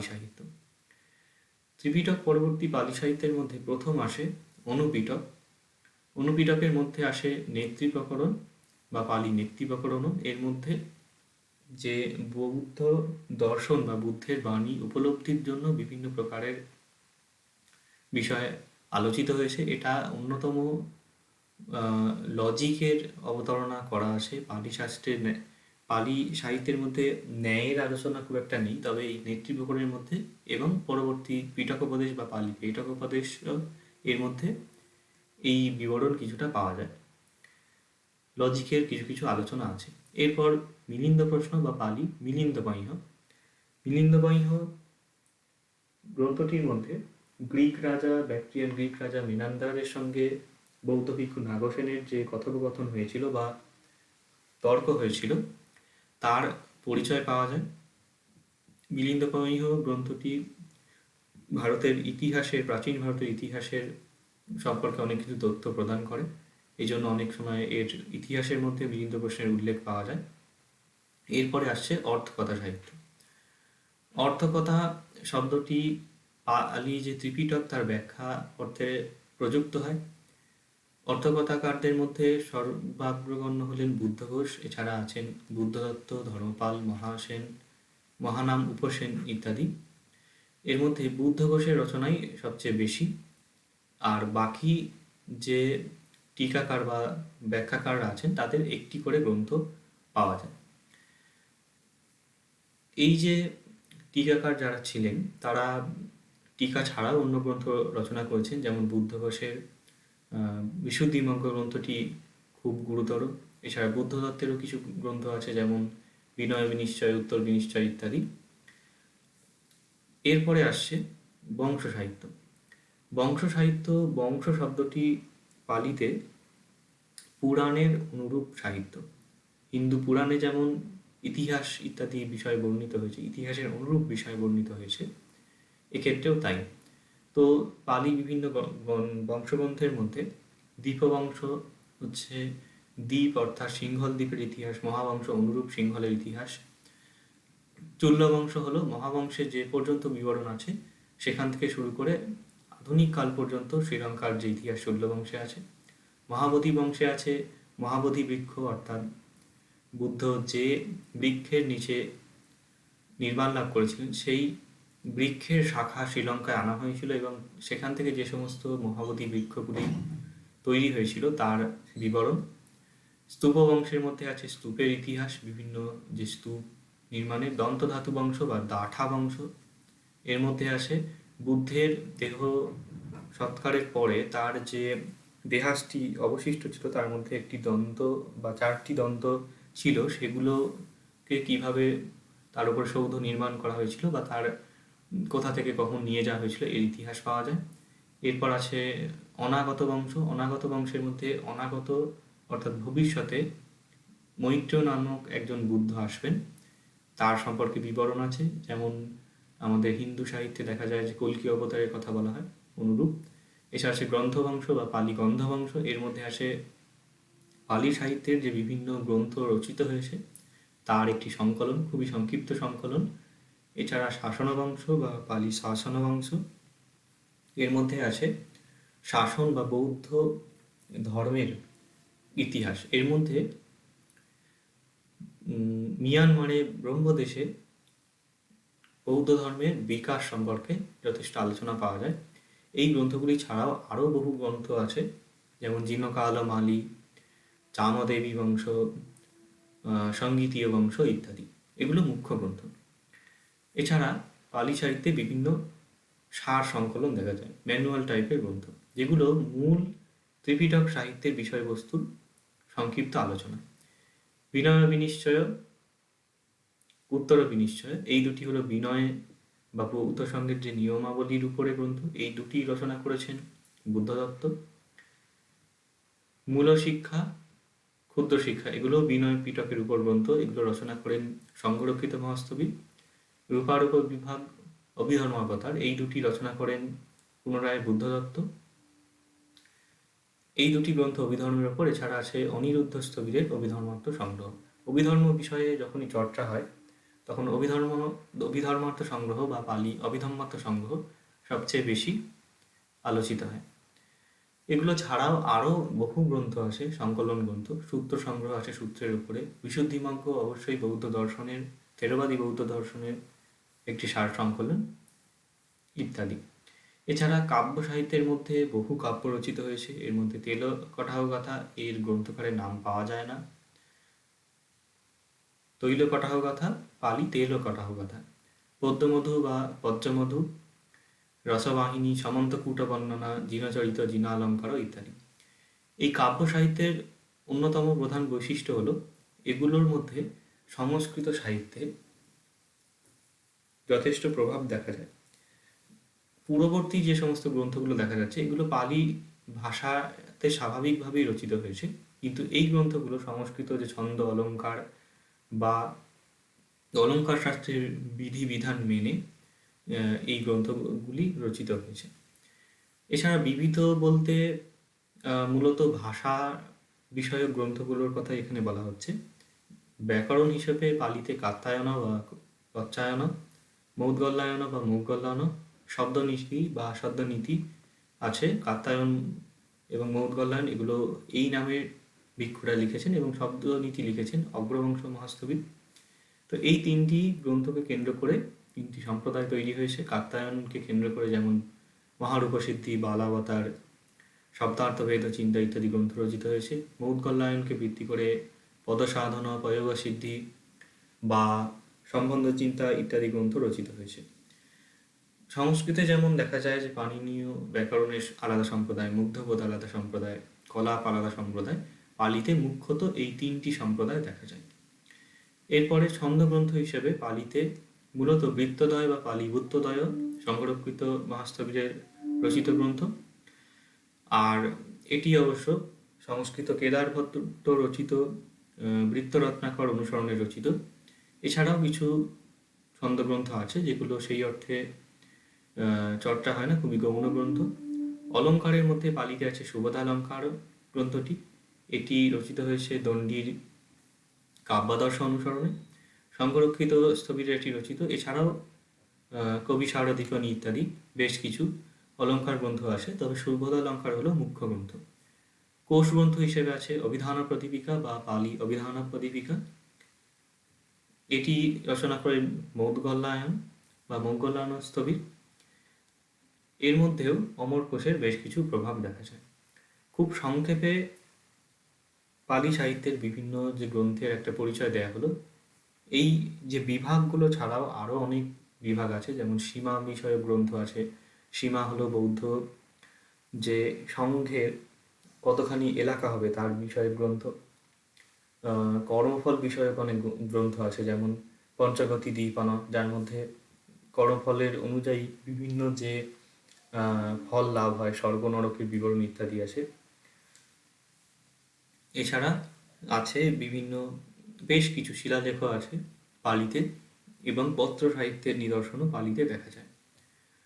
সাহিত্য ত্রিপিটক পরবর্তী পালি সাহিত্যের মধ্যে প্রথম আসে অনুপিটক। অনুপিটকের মধ্যে আসে নেত্রী প্রকরণ বা পালি নেত্রী প্রকরণও এর মধ্যে যে বৌদ্ধ দর্শন বা বুদ্ধের বাণী উপলব্ধির জন্য বিভিন্ন প্রকারের বিষয়ে আলোচিত হয়েছে। এটা অন্যতম লজিকের অবতারণা করা আছে পালি শাস্ত্রের পালি সাহিত্যের মধ্যে ন্যায়ের আলোচনা খুব একটা নেই, তবে এই নেতৃপ্রকরণের মধ্যে এবং পরবর্তী পিটকোপদেশ বা পালি পিটকোপদেশ এর মধ্যে এই বিবরণ কিছুটা পাওয়া যায়। লজিকের কিছু কিছু আলোচনা আছে। এরপর মিলিন্দ প্রশ্ন বা পালি মিলিন্দ বৈহ মিলিন্দ বৈহ গ্রন্থটির মধ্যে গ্রিক রাজা, ব্যাকট্রিয়ান গ্রিক রাজা মিনান্দারের সঙ্গে বৌদ্ধ ভিক্ষু নাগসেনের যে কথোপকথন হয়েছিল বা তর্ক হয়েছিল তার পরিচয় পাওয়া যায়। মিলিন্দ মিলিন্দপমীহ গ্রন্থটি ভারতের ইতিহাসের, প্রাচীন ভারতের ইতিহাসের সম্পর্কে অনেক কিছু তথ্য প্রদান করে। এই জন্য অনেক সময় এর ইতিহাসের মধ্যে মিলিন্দ প্রশ্নের উল্লেখ পাওয়া যায়। এরপরে আসছে অর্থকথা সাহিত্য। অর্থকথা শব্দটি পালি যে ত্রিপিটক তার ব্যাখ্যা অর্থে প্রযুক্ত হয়। অর্থকথাকারদের মধ্যে সর্বাগ্রগণ্য হলেন বুদ্ধ ঘোষ, এছাড়া আছেন বুদ্ধদত্ত, ধর্মপাল, মহাসেন, মহানাম উপসেন ইত্যাদি। এর মধ্যে বুদ্ধ ঘোষের রচনাই সবচেয়ে বেশি। আর বাকি যে টিকাকার বা ব্যাখ্যাকাররা আছেন, তাদের একটি করে গ্রন্থ পাওয়া যায়। এই যে টিকাকার যারা ছিলেন, তারা টিকা ছাড়াও অন্য গ্রন্থ রচনা করেছেন, যেমন বুদ্ধ ঘোষের বিশুদ্ধিমজ্ঞ গ্রন্থটি খুব গুরুতর। এছাড়া বুদ্ধ দত্তেরও কিছু গ্রন্থ আছে, যেমন বিনয় বিনিশ্চয়, উত্তর বিনিশ্চয় ইত্যাদি। এরপরে আসছে বংশ সাহিত্য। বংশ সাহিত্য, বংশ শব্দটি পালিতে পুরাণের অনুরূপ সাহিত্য। হিন্দু পুরাণে যেমন ইতিহাস ইত্যাদি বিষয় বর্ণিত হয়েছে, ইতিহাসের অনুরূপ বিষয় বর্ণিত হয়েছে, এক্ষেত্রেও তাই। তো পালি বিভিন্ন বংশগ্রন্থের মধ্যে দ্বীপবংশ হচ্ছে দ্বীপ অর্থাৎ সিংহল দ্বীপের ইতিহাস, মহাবংশ অনুরূপ সিংহলের ইতিহাস। চুল্লবংশ হলো মহাবংশের যে পর্যন্ত বিবরণ আছে, সেখান থেকে শুরু করে আধুনিক কাল পর্যন্ত শ্রীলঙ্কার যে ইতিহাস চুল্লবংশে আছে। মহাবোধি বংশে আছে মহাবোধি বৃক্ষ অর্থাৎ বুদ্ধ যে বৃক্ষের নিচে নির্মাণ লাভ করেছিলেন, সেই বৃক্ষের শাখা শ্রীলঙ্কায় আনা হয়েছিল এবং সেখান থেকে যে সমস্ত মহাবতী বৃক্ষগুলি তৈরি হয়েছিল তার বিবরণ। স্তূপ বংশের মধ্যে আছে স্তূপের ইতিহাস, বিভিন্ন যে স্তূপ নির্মাণের দন্তধাতু বংশ বা দাঠা বংশ। এর মধ্যে আছে বুদ্ধের দেহ সৎকারের পরে তার যে দেহাসটি অবশিষ্ট ছিল তার মধ্যে একটি দন্ত বা চারটি দন্ত ছিল, সেগুলোকে কীভাবে তার উপর সৌধ নির্মাণ করা হয়েছিল বা তার কোথা থেকে কখন নিয়ে যাওয়া হয়েছিল এর ইতিহাস পাওয়া যায়। এরপর আছে অনাগত বংশ। অনাগত বংশের মধ্যে অনাগত অর্থাৎ ভবিষ্যতে মৈত্র নামক একজন বুদ্ধ আসবেন। তার সম্পর্কে বিবরণ আছে। যেমন আমাদের হিন্দু সাহিত্যে দেখা যায় যে কলকি অবতারের কথা বলা হয় অনুরূপ। এছাড়া আছে গ্রন্থবংশ বা পালি গন্ধবংশ এর মধ্যে আসে পালি সাহিত্যের যে বিভিন্ন গ্রন্থ রচিত হয়েছে, তার একটি সংকলন, খুবই সংক্ষিপ্ত সংকলন। এছাড়া শাসন বংশ বা পালি শাসন বংশ এর মধ্যে আছে শাসন বা বৌদ্ধ ধর্মের ইতিহাস। এর মধ্যে মিয়ানমারে ব্রহ্মদেশে বৌদ্ধ ধর্মের বিকাশ সম্পর্কে যথেষ্ট আলোচনা পাওয়া যায়। এই গ্রন্থগুলি ছাড়াও আরও বহু গ্রন্থ আছে, যেমন জিনকাল মালি, চামদেবী বংশ সঙ্গীতীয় বংশ ইত্যাদি। এগুলো মুখ্য গ্রন্থ। এছাড়া পালি সাহিত্যে বিভিন্ন সার সংকলন দেখা যায়, ম্যানুয়াল টাইপের গ্রন্থ। যেগুলো মূল ত্রিপিটক সাহিত্যের বিষয়বস্তুর সংক্ষিপ্ত আলোচনা। বিনয় বিনিশ্চয়, উত্তর বিনিশ্চয়, এই দুটি হলো বিনয় বা বৌদ্ধ সঙ্গের যে নিয়মাবলীর উপরে গ্রন্থ, এই দুটি রচনা করেছেন বুদ্ধদত্ত মূল শিক্ষা ক্ষুদ্র শিক্ষা এগুলো বিনয় পিটকের উপর গ্রন্থ, এগুলো রচনা করেন সংরক্ষিত মহাস্তবী। রূপারূপ বিভাগ অভিধর্মাবতার এই দুটি রচনা করেন পুনরায় বুদ্ধদত্ত এই দুটি গ্রন্থ অভিধর্মের ওপর, এছাড়া আছে অনিরুদ্ধ স্থবিরের অভিধর্মাত্ম সংগ্রহ। অভিধর্ম বিষয়ে যখনই চর্চা হয়, তখন অভিধর্ম, অভিধর্মার্থ সংগ্রহ বা পালি, অভিধর্মার্থ সংগ্রহ সবচেয়ে বেশি আলোচিত হয়। এগুলো ছাড়াও আরও বহু গ্রন্থ আছে, সংকলন গ্রন্থ, সূত্র সংগ্রহ আছে সূত্রের উপরে বিশুদ্ধিমজ্ঞ অবশ্যই বৌদ্ধ দর্শনের, থেরবাদী বৌদ্ধ দর্শনের একটি সার সংকলন ইত্যাদি। এছাড়া কাব্য সাহিত্যের মধ্যে বহু কাব্য রচিত হয়েছে। এর মধ্যে তেল কঠাহ কথা এর গ্রন্থকারের নাম পাওয়া যায় না। তৈল কটাহ কথা পালি তেল কটাহ কথা পদ্মমধু বা পদ্মমধু, রসবাহিনী সমন্তকূট বর্ণনা জিনচরিত, জিনালঙ্কার ইত্যাদি। এই কাব্য সাহিত্যের অন্যতম প্রধান বৈশিষ্ট্য হলো, এগুলোর মধ্যে সংস্কৃত সাহিত্যে যথেষ্ট প্রভাব দেখা যায়। পূর্ববর্তী যে সমস্ত গ্রন্থগুলো দেখা যাচ্ছে, এগুলো পালি ভাষাতে স্বাভাবিকভাবেই রচিত হয়েছে। কিন্তু এই গ্রন্থগুলো সংস্কৃত যে ছন্দ অলঙ্কার বা অলঙ্কার শাস্ত্রের বিধিবিধান মেনে এই গ্রন্থগুলি রচিত হয়েছে। এছাড়া বিবিধ বলতে মূলত ভাষা বিষয়ক গ্রন্থগুলোর কথা এখানে বলা হচ্ছে। ব্যাকরণ হিসেবে পালিতে কাত্তায়ন বা কচ্চায়ন মৌদগল্লায়ন বা মুখগল্লায়ন শব্দনীতি বা শব্দনীতি আছে কাত্তায়ন এবং মৌদগল্লায়ন এগুলো এই নামের ভিক্ষুরা লিখেছেন এবং শব্দনীতি লিখেছেন অগ্রবংশ মহাস্তবিদ তো এই তিনটি গ্রন্থকে কেন্দ্র করে তিনটি সম্প্রদায় তৈরি হয়েছে। কাত্তায়নকে কেন্দ্র করে যেমন মহারূপসিদ্ধি, বালাবতার, শব্দার্থভেদ, চিন্তা ইত্যাদি গ্রন্থ রচিত হয়েছে। মৌদকল্যাণকে ভিত্তি করে পদসাধনা প্রয়োগ সিদ্ধি বা সম্বন্ধ, চিন্তা ইত্যাদি গ্রন্থ রচিত হয়েছে। সংস্কৃতে যেমন দেখা যায় যে পাণিনীয় ব্যাকরণের আলাদা সম্প্রদায়, মুগ্ধবোধ আলাদা সম্প্রদায়, কলাপ আলাদা সম্প্রদায়, পালিতে মুখ্যত এই তিনটি সম্প্রদায় দেখা যায়। এরপরে ছন্দগ্রন্থ হিসেবে পালিতে মূলত বৃত্তদয় বা পালি বুত্তদয় সংরক্ষিত মহাস্তবীরের রচিত গ্রন্থ। আর এটি অবশ্য সংস্কৃত কেদার ভট্ট রচিত বৃত্তরত্নাকর অনুসরণে রচিত। এছাড়াও কিছু ছন্দগ্রন্থ আছে যেগুলো সেই অর্থে চর্চা হয় না, খুবই গৌণ গ্রন্থ। অলঙ্কারের মধ্যে পালিতে আছে সুবোধালঙ্কার গ্রন্থটি। এটি রচিত হয়েছে দণ্ডির কাব্যাদর্শ অনুসরণে। সংরক্ষিত স্থবির এটি রচিত। এছাড়াও কবি সারধিকনী ইত্যাদি বেশ কিছু অলঙ্কার গ্রন্থ আছে। তবে সুবোধালঙ্কার হলো মুখ্য গ্রন্থ। কোষ গ্রন্থ হিসেবে আছে অভিধান প্রদীপিকা বা পালি অভিধান প্রদীপিকা। এটি রচনা করেন মৌদগল্লায়ন বা মৌগল্লায়ন স্থবির। এর মধ্যেও অমর কোষের বেশ কিছু প্রভাব দেখা যায়। খুব সংক্ষেপে পালি সাহিত্যের বিভিন্ন যে গ্রন্থের একটা পরিচয় দেয়া হলো, এই যে বিভাগগুলো ছাড়াও আরও অনেক বিভাগ আছে, যেমন সীমা বিষয়ক গ্রন্থ আছে, সীমা হলো বৌদ্ধ, যে সংঘের কতখানি এলাকা হবে তার বিষয়ে গ্রন্থ কর্মফল বিষয়ক অনেক গ্রন্থ আছে, যেমন পঞ্চগতি দ্বীপানা, যার মধ্যে কর্মফলের অনুযায়ী বিভিন্ন যে ফল লাভ হয়, স্বর্গ, নরকের বিবরণ ইত্যাদি আছে। এছাড়া আছে বিভিন্ন, বেশ কিছু শিলালেখ আছে পালিতে এবং পত্র সাহিত্যের নিদর্শনও পালিতে দেখা যায়।